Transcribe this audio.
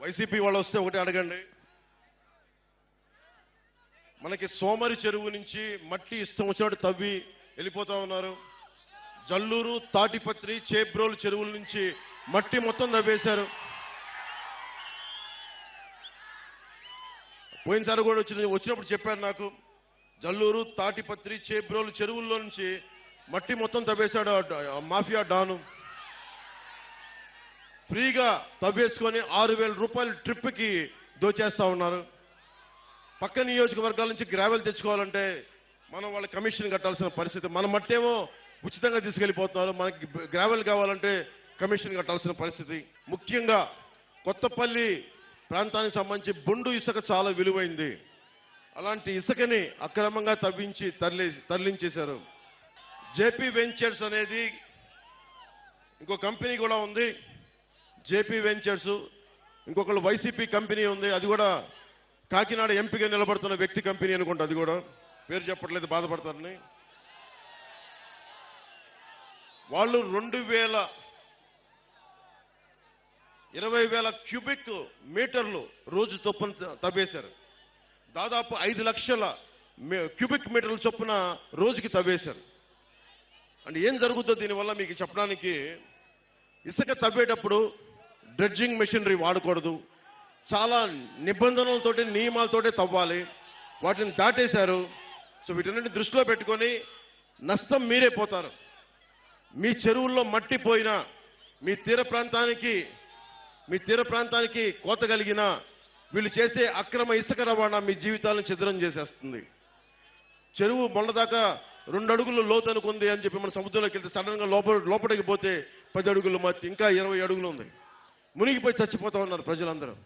YCP వాళ్ళు వస్తే ఒకటి అడగండి. మనకి సోమరి చెరువు నుంచి మట్టి ఇష్టం వచ్చినట్టు తవ్వి వెళ్ళిపోతా ఉన్నారు. జల్లూరు తాటిపత్రి చేబ్రోలు చెరువుల నుంచి మట్టి మొత్తం తవ్వేశారు. పోయినసారి కూడా వచ్చిన వచ్చినప్పుడు చెప్పారు నాకు జల్లూరు తాటిపత్రి చేబ్రోలు చెరువుల్లో నుంచి మట్టి మొత్తం తవ్వేశాడు మాఫియా డాను. ఫ్రీగా తవ్వేసుకొని ఆరు వేల రూపాయల ట్రిప్కి దోచేస్తా ఉన్నారు. పక్క నియోజకవర్గాల నుంచి గ్రావెల్ తెచ్చుకోవాలంటే మనం వాళ్ళ కమిషన్ కట్టాల్సిన పరిస్థితి. మన మట్టేమో ఉచితంగా తీసుకెళ్ళిపోతున్నారు మనకి గ్రావెల్ కావాలంటే కమిషన్ కట్టాల్సిన పరిస్థితి. ముఖ్యంగా కొత్తపల్లి ప్రాంతానికి సంబంధించి బొండు ఇసుక చాలా విలువైంది. అలాంటి ఇసుకని అక్రమంగా తవ్వించి తరలి తరలించేశారు. జేపీ వెంచర్స్ అనేది ఇంకో కంపెనీ కూడా ఉంది. జేపీ వెంచర్స్ ఇంకొకళ్ళు వైసీపీ కంపెనీ ఉంది అది కూడా కాకినాడ ఎంపీగా నిలబడుతున్న వ్యక్తి కంపెనీ అనుకుంటా అది కూడా. పేరు చెప్పట్లేదు బాధపడతారని. వాళ్ళు రెండు వేల ఇరవై వేల క్యూబిక్ మీటర్లు రోజు చొప్పున తవ్వేశారు. దాదాపు ఐదు లక్షల క్యూబిక్ మీటర్ల చొప్పున రోజుకి తవ్వేశారు. అంటే ఏం జరుగుతుందో దీనివల్ల మీకు చెప్పడానికి ఇసుక తవ్వేటప్పుడు డ్రెడ్జింగ్ మెషినరీ వాడకూడదు. చాలా నిబంధనలతోటి నియమాలతోటి తవ్వాలి. వాటిని దాటేశారు. సో వీటన్నిటిని దృష్టిలో పెట్టుకొని నష్టం మీరే పోతారు. మీ చెరువుల్లో మట్టి పోయినా మీ తీర ప్రాంతానికి మీ తీర ప్రాంతానికి కోత కలిగిన వీళ్ళు చేసే అక్రమ ఇసుక రవాణా మీ జీవితాలను చిద్రం చేసేస్తుంది. చెరువు మొన్నదాకా రెండు అడుగులు లోతు అనుకుంది అని చెప్పి మన సముద్రంలోకి వెళ్తే సడన్గా లోపల లోపలికి పోతే పది అడుగులు మట్టి ఇంకా ఇరవై అడుగులు ఉంది. మునిగిపోయి చచ్చిపోతా ఉన్నారు ప్రజలందరూ.